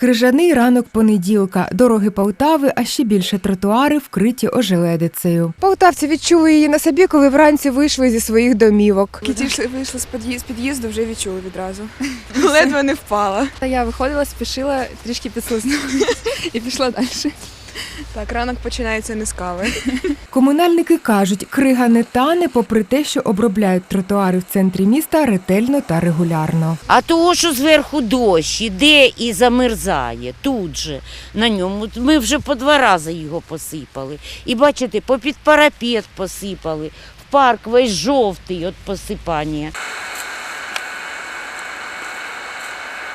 Крижаний ранок понеділка, дороги Полтави, а ще більше тротуари вкриті ожеледицею. Полтавці відчули її на собі, коли вранці вийшли зі своїх домівок. Тільки вийшли вийшла з під'їзд- під'їзду, вже відчули відразу. Ледве не впала. Та я виходила, спішила, трішки підслизнула і пішла далі. Так, ранок починається не з кави. Комунальники кажуть, крига не тане, попри те, що обробляють тротуари в центрі міста ретельно та регулярно. А того, що зверху дощ іде і замерзає тут же на ньому. Ми вже по два рази його посипали. І бачите, попід парапет посипали, в парк весь жовтий від посипання.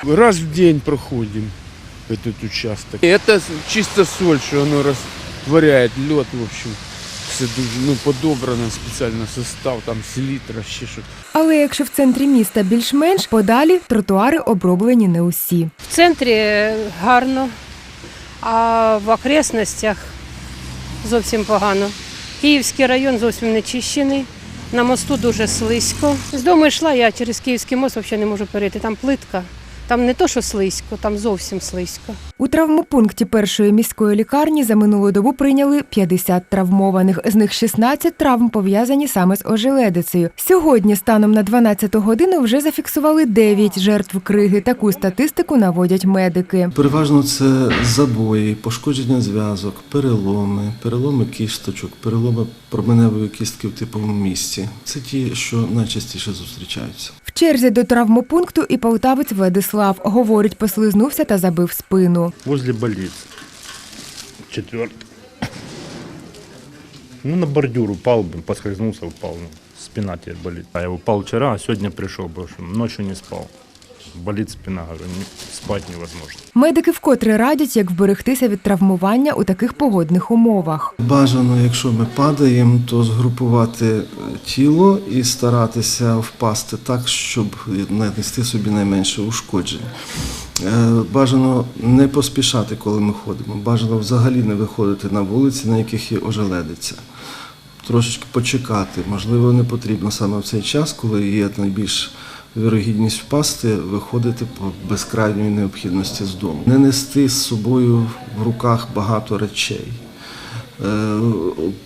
Раз в день проходим этот участок. И это чисто соль, что оно растворяет лед, в общем. Все дуже, ну, подобрано специально состав, там селітра, ще щось. Але якщо в центрі міста більш-менш, подалі тротуари оброблені не усі. В центрі гарно, а в окресностях зовсім погано. Київський район зовсім не чищений. На мосту дуже слизько. З дому йшла, я через Київський мост взагалі не можу перейти. Там плитка. Там не то, що слизько, там зовсім слизько. У травмопункті першої міської лікарні за минулу добу прийняли 50 травмованих. З них 16 травм пов'язані саме з ожеледицею. Сьогодні, станом на 12 годину, вже зафіксували 9 жертв криги. Таку статистику наводять медики. Переважно це забої, пошкодження зв'язок, переломи, переломи кісточок, переломи променевої кістки в типовому місці. Це ті, що найчастіше зустрічаються. Черзі до травмопункту і полтавець Владислав говорить, послизнувся та забив спину. возле больниці. Четвертий. Ну, на бордюр упал, би, поскользнулся, упал. Ну, спина тебе болит. А я упал вчера, а сегодня пришел, потому что ночью не спал. Болит спина, говорю, спать невозможно. Медики вкотре радять, як вберегтися від травмування у таких погодних умовах. Бажано, якщо ми падаємо, то згрупувати е, тіло і старатися впасти так, щоб нанести собі найменше ушкоджень. Е, Бажано не поспішати, коли ми ходимо. Бажано взагалі не виходити на вулиці, на яких є ожеледиця. Трошечки почекати. Можливо, не потрібно саме в цей час, коли є найбільш вірогідність впасти, виходити по безкрайньої необхідності з дому. Не нести з собою в руках багато речей. Е,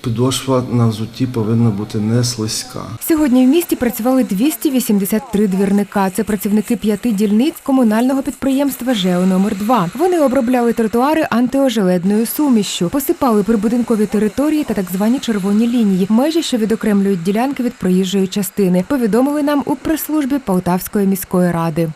Підошва на взутті повинна бути не слизька. Сьогодні в місті працювали 283 двірника. Це працівники п'яти дільниць комунального підприємства ЖЕО номер 2 Вони обробляли тротуари антиожеледною сумішшю, посипали прибудинкові території та так звані червоні лінії, межі, що відокремлюють ділянки від проїжджої частини. Повідомили нам у прес-службі Полтавської міської ради.